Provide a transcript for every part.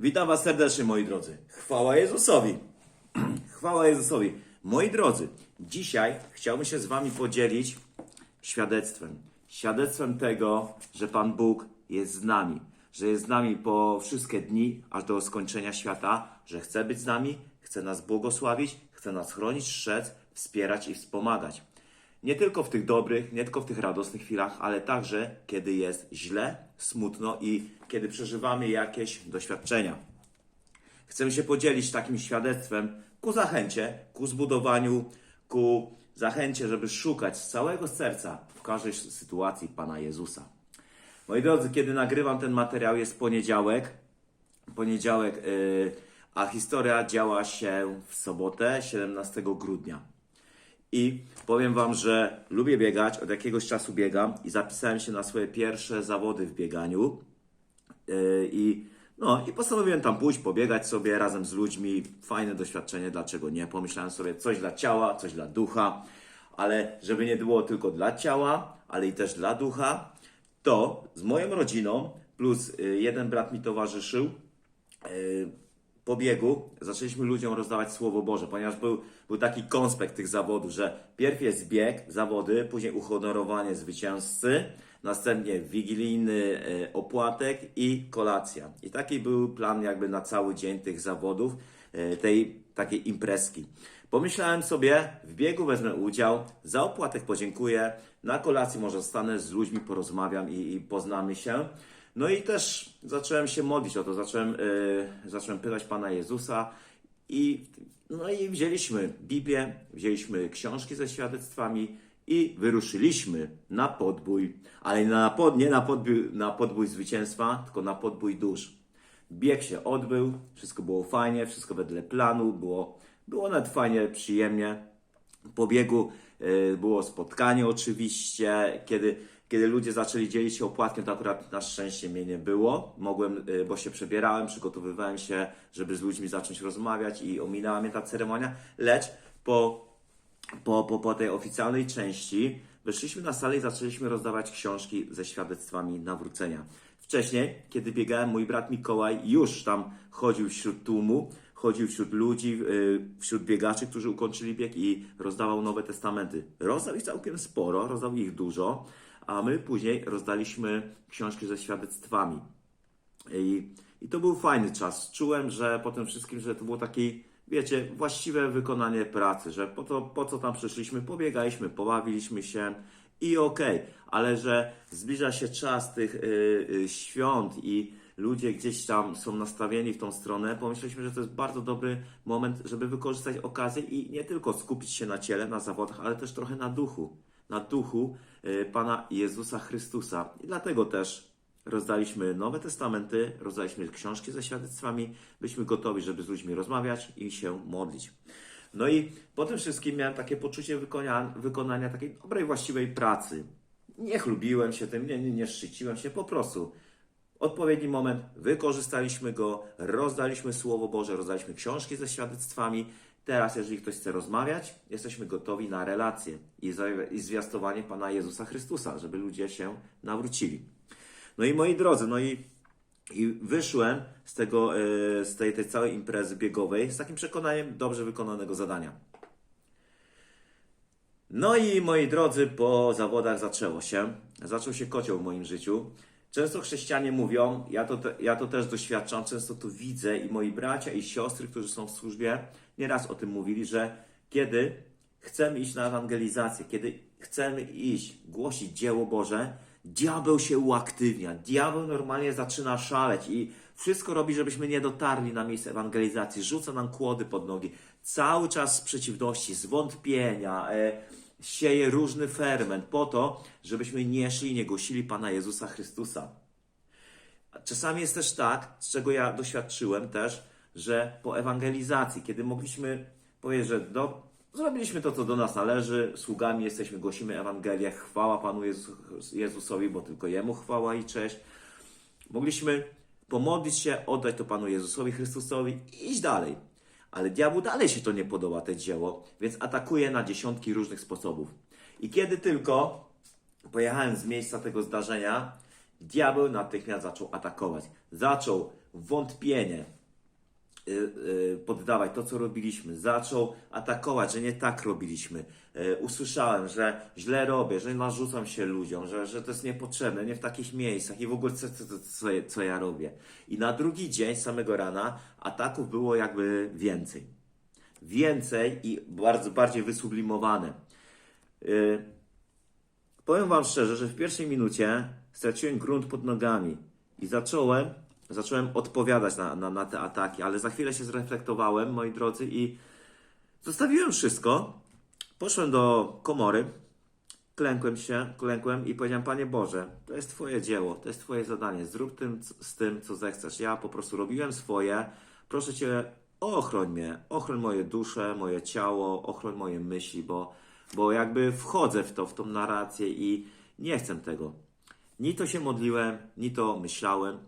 Witam Was serdecznie, moi drodzy. Chwała Jezusowi. Chwała Jezusowi. Moi drodzy, dzisiaj chciałbym się z Wami podzielić świadectwem. Świadectwem tego, że Pan Bóg jest z nami. Że jest z nami po wszystkie dni, aż do skończenia świata. Że chce być z nami, chce nas błogosławić, chce nas chronić, strzec, wspierać i wspomagać. Nie tylko w tych dobrych, nie tylko w tych radosnych chwilach, ale także kiedy jest źle, smutno i kiedy przeżywamy jakieś doświadczenia. Chcemy się podzielić takim świadectwem ku zachęcie, ku zbudowaniu, ku zachęcie, żeby szukać z całego serca w każdej sytuacji Pana Jezusa. Moi drodzy, kiedy nagrywam ten materiał, jest poniedziałek. Poniedziałek, yy, a historia działa się w sobotę, 17 grudnia. I powiem Wam, że lubię biegać, od jakiegoś czasu biegam i zapisałem się na swoje pierwsze zawody w bieganiu. Yy, I, no, I postanowiłem tam pójść, pobiegać sobie razem z ludźmi. Fajne doświadczenie, dlaczego nie? Pomyślałem sobie, coś dla ciała, coś dla ducha, ale żeby nie było tylko dla ciała, ale i też dla ducha, to z moją rodziną plus y, jeden brat mi towarzyszył. y, Po biegu zaczęliśmy ludziom rozdawać Słowo Boże, ponieważ był, był taki konspekt tych zawodów, że pierw jest bieg, zawody, później uhonorowanie zwycięzcy, następnie wigilijny y, opłatek i kolacja. I taki był plan jakby na cały dzień tych zawodów, y, tej takiej imprezki. Pomyślałem sobie, w biegu wezmę udział, za opłatek podziękuję, na kolacji może stanę z ludźmi, porozmawiam i, i poznamy się. No i też zacząłem się modlić o to, zacząłem, yy, zacząłem pytać Pana Jezusa i, no i wzięliśmy Biblię, wzięliśmy książki ze świadectwami i wyruszyliśmy na podbój, ale na, pod, nie na, podbój, na podbój zwycięstwa, tylko na podbój dusz. Bieg się odbył, wszystko było fajnie, wszystko wedle planu, było, było nawet fajnie, przyjemnie. Po biegu y, było spotkanie oczywiście, kiedy, kiedy ludzie zaczęli dzielić się opłatkiem, to akurat na szczęście mnie nie było. Mogłem, y, bo się przebierałem, przygotowywałem się, żeby z ludźmi zacząć rozmawiać i ominęła mnie ta ceremonia, lecz po po, po, po tej oficjalnej części weszliśmy na salę i zaczęliśmy rozdawać książki ze świadectwami nawrócenia. Wcześniej, kiedy biegałem, mój brat Mikołaj już tam chodził wśród tłumu, chodził wśród ludzi, yy, wśród biegaczy, którzy ukończyli bieg i rozdawał Nowe Testamenty. Rozdał ich całkiem sporo, rozdał ich dużo, a my później rozdaliśmy książki ze świadectwami. I, I to był fajny czas. Czułem, że po tym wszystkim, że to było takie, wiecie, właściwe wykonanie pracy, że po, to, po co tam przyszliśmy, pobiegaliśmy, pobawiliśmy się i okej, ale że zbliża się czas tych y, y, świąt i ludzie gdzieś tam są nastawieni w tą stronę, pomyśleliśmy, że to jest bardzo dobry moment, żeby wykorzystać okazję i nie tylko skupić się na ciele, na zawodach, ale też trochę na duchu, na duchu y, Pana Jezusa Chrystusa. I dlatego też rozdaliśmy Nowe Testamenty, rozdaliśmy książki ze świadectwami, byliśmy gotowi, żeby z ludźmi rozmawiać i się modlić. No i po tym wszystkim miałem takie poczucie wykonania, wykonania takiej dobrej, właściwej pracy. Nie chlubiłem się tym, nie, nie, nie szczyciłem się, po prostu odpowiedni moment, wykorzystaliśmy go, rozdaliśmy Słowo Boże, rozdaliśmy książki ze świadectwami. Teraz, jeżeli ktoś chce rozmawiać, jesteśmy gotowi na za, i zwiastowanie Pana Jezusa Chrystusa, żeby ludzie się nawrócili. No i moi drodzy, no i, i wyszłem z, tego, e, z tej, tej całej imprezy biegowej z takim przekonaniem dobrze wykonanego zadania. No i moi drodzy, po zawodach zaczęło się. Zaczął się kocioł w moim życiu. Często chrześcijanie mówią, ja to, te, ja to też doświadczam, często to widzę i moi bracia i siostry, którzy są w służbie, nieraz o tym mówili, że kiedy chcemy iść na ewangelizację, kiedy chcemy iść, głosić dzieło Boże, diabeł się uaktywnia, diabeł normalnie zaczyna szaleć i wszystko robi, żebyśmy nie dotarli na miejsce ewangelizacji, rzuca nam kłody pod nogi, cały czas z przeciwności, zwątpienia, e, sieje różny ferment po to, żebyśmy nie szli nie głosili Pana Jezusa Chrystusa. Czasami jest też tak, z czego ja doświadczyłem też, że po ewangelizacji, kiedy mogliśmy powiedzieć, że do, zrobiliśmy to, co do nas należy, sługami jesteśmy, głosimy Ewangelię, chwała Panu Jezu, Jezusowi, bo tylko Jemu chwała i cześć. Mogliśmy pomodlić się, oddać to Panu Jezusowi Chrystusowi i iść dalej. Ale diabłu dalej się to nie podoba, te dzieło, więc atakuje na dziesiątki różnych sposobów. I kiedy tylko pojechałem z miejsca tego zdarzenia diabeł natychmiast zaczął atakować. Zaczął wątpienie poddawać to, co robiliśmy. Zaczął atakować, że nie tak robiliśmy. Y, Usłyszałem, że źle robię, że narzucam się ludziom, że, że to jest niepotrzebne, nie w takich miejscach i w ogóle co, co, co, co, ja- robię. I na drugi dzień, samego rana, ataków było jakby więcej. Więcej i bardzo bardziej wysublimowane. Y, Powiem Wam szczerze, że w pierwszej minucie straciłem grunt pod nogami i zacząłem, zacząłem odpowiadać na, na, na te ataki, ale za chwilę się zreflektowałem, moi drodzy, i zostawiłem wszystko. Poszłem do komory, klękłem się, klękłem i powiedziałem, Panie Boże, to jest Twoje dzieło, to jest Twoje zadanie, zrób tym, z tym, co zechcesz. Ja po prostu robiłem swoje, proszę Cię, ochroń mnie, ochroń moje dusze, moje ciało, ochroń moje myśli, bo, bo jakby wchodzę w to, w tą narrację i nie chcę tego. Ni to się modliłem, ni to myślałem,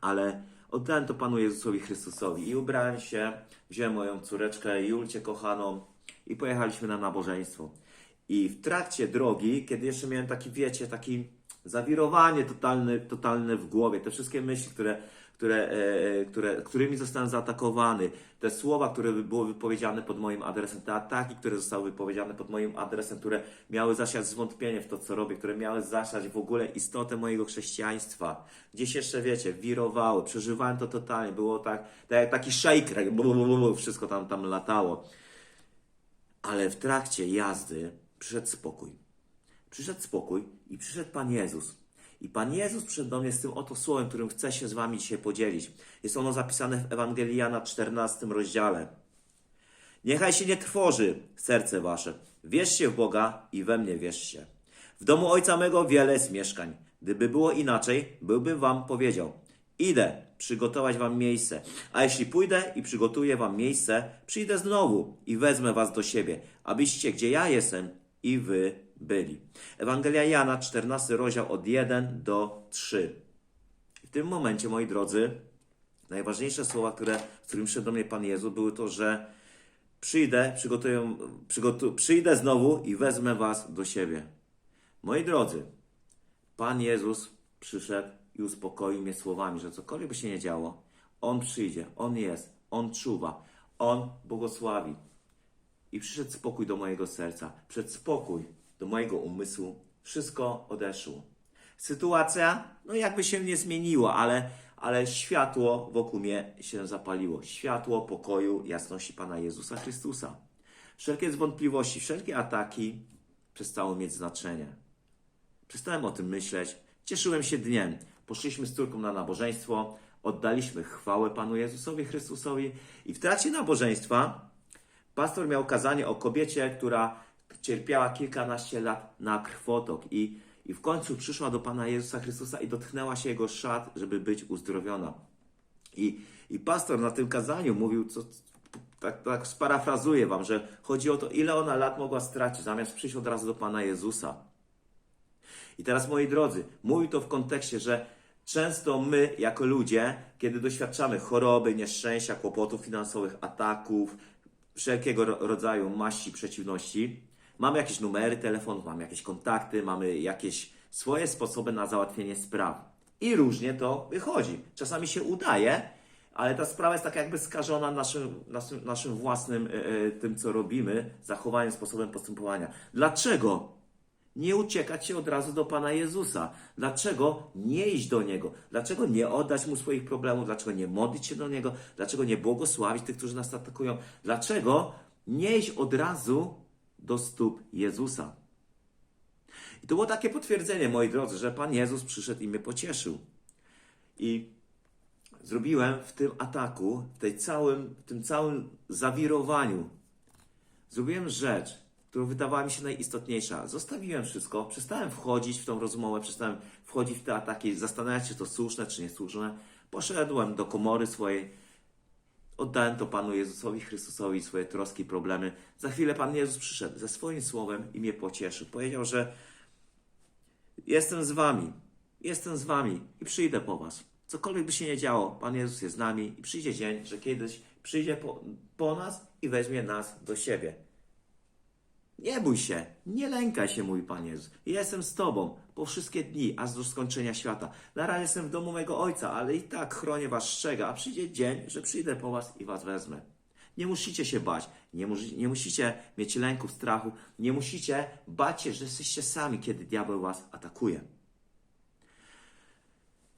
ale oddałem to Panu Jezusowi Chrystusowi i ubrałem się, wziąłem moją córeczkę Julcię kochaną i pojechaliśmy na nabożeństwo. I w trakcie drogi, kiedy jeszcze miałem taki, wiecie, taki zawirowanie totalne, totalne w głowie, te wszystkie myśli, które, które, e, które, którymi zostałem zaatakowany, te słowa, które były wypowiedziane pod moim adresem, te ataki, które zostały wypowiedziane pod moim adresem, które miały zasiać zwątpienie w to, co robię, które miały zasiać w ogóle istotę mojego chrześcijaństwa. Gdzieś jeszcze, wiecie, wirowały, przeżywałem to totalnie, było tak, tak taki shaker, bu, wszystko tam, tam latało. Ale w trakcie jazdy przyszedł spokój. Przyszedł spokój i przyszedł Pan Jezus. I Pan Jezus przyszedł do mnie z tym oto słowem, którym chcę się z Wami dzisiaj podzielić. Jest ono zapisane w Ewangelii Jana 14 rozdziale. Niechaj się nie trwoży serce Wasze. Wierzcie w Boga i we mnie wierzcie. W domu Ojca mego wiele jest mieszkań. Gdyby było inaczej, byłbym Wam powiedział. Idę przygotować Wam miejsce. A jeśli pójdę i przygotuję Wam miejsce, przyjdę znowu i wezmę Was do siebie, abyście gdzie ja jestem i Wy byli. Ewangelia Jana, 14 rozdział od 1 do 3. W tym momencie, moi drodzy, najważniejsze słowa, które, z którym szedł do mnie Pan Jezus, były to, że przyjdę, przygotuję, przygotu, przyjdę znowu i wezmę was do siebie. Moi drodzy, Pan Jezus przyszedł i uspokoił mnie słowami, że cokolwiek by się nie działo, On przyjdzie, On jest, On czuwa, On błogosławi. I przyszedł spokój do mojego serca, przyszedł spokój do mojego umysłu. Wszystko odeszło. Sytuacja, no jakby się nie zmieniła, ale, ale światło wokół mnie się zapaliło. Światło pokoju, jasności Pana Jezusa Chrystusa. Wszelkie wątpliwości, wszelkie ataki przestały mieć znaczenie. Przestałem o tym myśleć. Cieszyłem się dniem. Poszliśmy z córką na nabożeństwo, oddaliśmy chwałę Panu Jezusowi Chrystusowi i w trakcie nabożeństwa pastor miał kazanie o kobiecie, która cierpiała kilkanaście lat na krwotok i, i w końcu przyszła do Pana Jezusa Chrystusa i dotknęła się Jego szat, żeby być uzdrowiona. I, i pastor na tym kazaniu mówił, co, tak, tak sparafrazuję Wam, że chodzi o to, ile ona lat mogła stracić, zamiast przyjść od razu do Pana Jezusa. I teraz, moi drodzy, mówię to w kontekście, że często my, jako ludzie, kiedy doświadczamy choroby, nieszczęścia, kłopotów finansowych, ataków, wszelkiego ro- rodzaju maści przeciwności, mamy jakieś numery telefonów, mamy jakieś kontakty, mamy jakieś swoje sposoby na załatwienie spraw. I różnie to wychodzi. Czasami się udaje, ale ta sprawa jest tak jakby skażona naszym, naszym, naszym własnym e, e, tym, co robimy, zachowaniem, sposobem postępowania. Dlaczego? nie uciekać się od razu do Pana Jezusa. Dlaczego nie iść do Niego? Dlaczego nie oddać Mu swoich problemów? Dlaczego nie modlić się do Niego? Dlaczego nie błogosławić tych, którzy nas atakują? Dlaczego nie iść od razu do stóp Jezusa? I to było takie potwierdzenie, moi drodzy, że Pan Jezus przyszedł i mnie pocieszył. I zrobiłem w tym ataku, w, tej całym, w tym całym zawirowaniu, Zrobiłem rzecz, która wydawała mi się najistotniejsza. Zostawiłem wszystko, przestałem wchodzić w tą rozmowę, przestałem wchodzić w te ataki, zastanawiać się, czy to słuszne, czy niesłuszne. Poszedłem do komory swojej, oddałem to Panu Jezusowi Chrystusowi, swoje troski, problemy. Za chwilę Pan Jezus przyszedł ze swoim słowem i mnie pocieszył. Powiedział, że jestem z Wami, jestem z Wami i przyjdę po Was. Cokolwiek by się nie działo, Pan Jezus jest z nami i przyjdzie dzień, że kiedyś przyjdzie po, po nas i weźmie nas do siebie. Nie bój się, nie lękaj się, mój Pan Jezus. Jestem z Tobą po wszystkie dni, aż do skończenia świata. Na razie jestem w domu mego Ojca, ale i tak chronię Was strzega, a przyjdzie dzień, że przyjdę po Was i Was wezmę. Nie musicie się bać, nie, musi, nie musicie mieć lęków, strachu, nie musicie bać się, że jesteście sami, kiedy diabeł Was atakuje.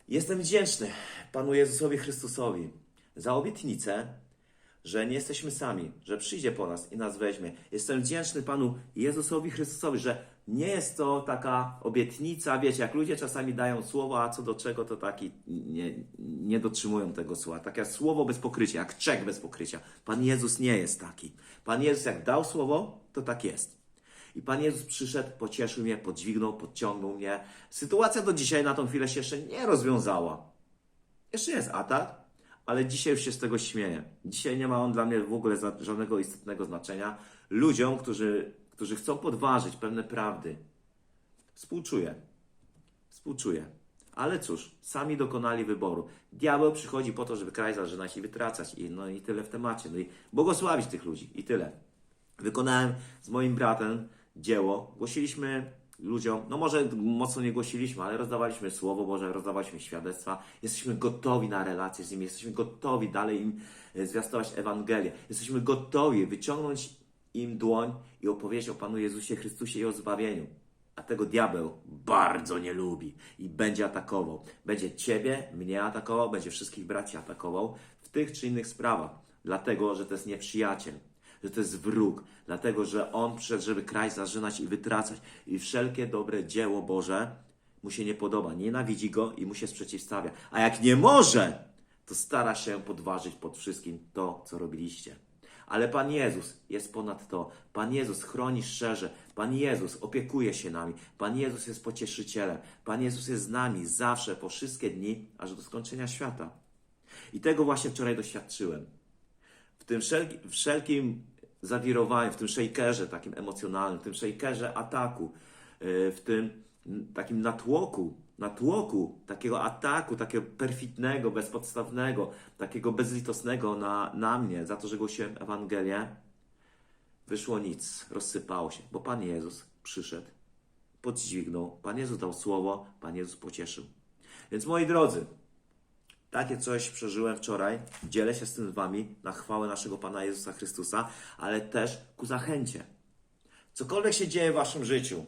Jestem wdzięczny Panu Jezusowi Chrystusowi za obietnicę, że nie jesteśmy sami, że przyjdzie po nas i nas weźmie. Jestem wdzięczny Panu Jezusowi Chrystusowi, że nie jest to taka obietnica, wiecie, jak ludzie czasami dają słowa, a co do czego, to taki nie, nie dotrzymują tego słowa. Takie słowo bez pokrycia, jak czek bez pokrycia. Pan Jezus nie jest taki. Pan Jezus jak dał słowo, to tak jest. I Pan Jezus przyszedł, pocieszył mnie, podźwignął, podciągnął mnie. Sytuacja do dzisiaj na tą chwilę się jeszcze nie rozwiązała. Jeszcze jest atak, ale dzisiaj już się z tego śmieję. Dzisiaj nie ma on dla mnie w ogóle żadnego istotnego znaczenia. Ludziom, którzy, którzy chcą podważyć pewne prawdy, współczuję. Współczuję. Ale cóż, sami dokonali wyboru. Diabeł przychodzi po to, żeby kraj zażynać i wytracać. I, no i tyle w temacie. No i błogosławić tych ludzi. I tyle. Wykonałem z moim bratem dzieło. Głosiliśmy ludziom, no może mocno nie głosiliśmy, ale rozdawaliśmy Słowo Boże, rozdawaliśmy świadectwa. Jesteśmy gotowi na relacje z nimi, jesteśmy gotowi dalej im e, zwiastować Ewangelię. Jesteśmy gotowi wyciągnąć im dłoń i opowiedzieć o Panu Jezusie Chrystusie i o zbawieniu. A tego diabeł bardzo nie lubi i będzie atakował. Będzie ciebie, mnie atakował, będzie wszystkich braci atakował w tych czy innych sprawach. Dlatego, że to jest nieprzyjaciel, że to jest wróg, dlatego, że on przyszedł, żeby kraj zażynać i wytracać. I wszelkie dobre dzieło Boże mu się nie podoba, nienawidzi go i mu się sprzeciwstawia. A jak nie może, to stara się podważyć pod wszystkim to, co robiliście. Ale Pan Jezus jest ponad to. Pan Jezus chroni szczerze. Pan Jezus opiekuje się nami. Pan Jezus jest pocieszycielem. Pan Jezus jest z nami zawsze, po wszystkie dni, aż do skończenia świata. I tego właśnie wczoraj doświadczyłem. Tym wszelki, wszelkim zawirowaniu, w tym shakerze takim emocjonalnym, w tym shakerze ataku, yy, w tym takim natłoku, natłoku takiego ataku, takiego perfidnego, bezpodstawnego, takiego bezlitosnego na, na mnie, za to, że głosiłem Ewangelię, wyszło nic, rozsypało się, bo Pan Jezus przyszedł, podźwignął, Pan Jezus dał słowo, Pan Jezus pocieszył. Więc moi drodzy, takie coś przeżyłem wczoraj. Dzielę się z tym z Wami na chwałę naszego Pana Jezusa Chrystusa, ale też ku zachęcie. Cokolwiek się dzieje w Waszym życiu,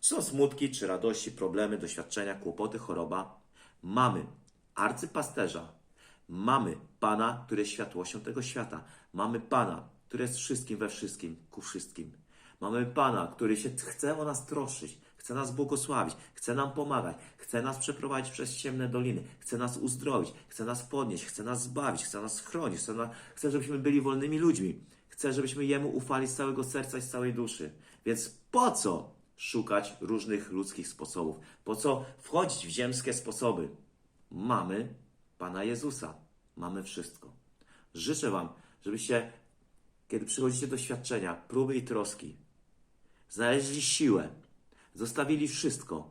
czy są smutki, czy radości, problemy, doświadczenia, kłopoty, choroba, mamy arcypasterza, mamy Pana, który jest światłością tego świata, mamy Pana, który jest wszystkim we wszystkim, ku wszystkim. Mamy Pana, który się chce o nas troszczyć, chce nas błogosławić, chce nam pomagać, chce nas przeprowadzić przez ciemne doliny, chce nas uzdrowić, chce nas podnieść, chce nas zbawić, chce nas chronić, chce, na, chce żebyśmy byli wolnymi ludźmi, chce, żebyśmy Jemu ufali z całego serca i z całej duszy. Więc po co szukać różnych ludzkich sposobów? Po co wchodzić w ziemskie sposoby? Mamy Pana Jezusa, mamy wszystko. Życzę Wam, żebyście, kiedy przychodzicie do doświadczenia, próby i troski, znaleźli siłę, zostawili wszystko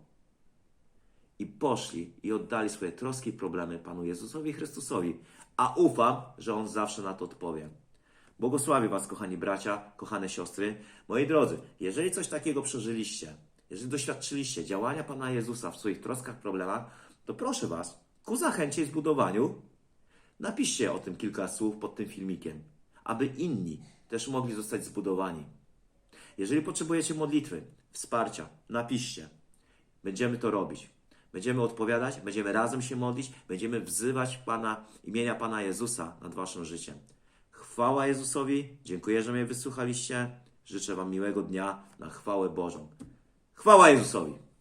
i poszli i oddali swoje troski i problemy Panu Jezusowi Chrystusowi, a ufam, że On zawsze na to odpowie. Błogosławię Was, kochani bracia, kochane siostry. Moi drodzy, jeżeli coś takiego przeżyliście, jeżeli doświadczyliście działania Pana Jezusa w swoich troskach, problemach, to proszę Was, ku zachęcie i zbudowaniu, napiszcie o tym kilka słów pod tym filmikiem, aby inni też mogli zostać zbudowani. Jeżeli potrzebujecie modlitwy, wsparcia, napiszcie. Będziemy to robić. Będziemy odpowiadać, będziemy razem się modlić, będziemy wzywać Pana, imienia Pana Jezusa nad Waszym życiem. Chwała Jezusowi, dziękuję, że mnie wysłuchaliście. Życzę Wam miłego dnia na chwałę Bożą. Chwała Jezusowi!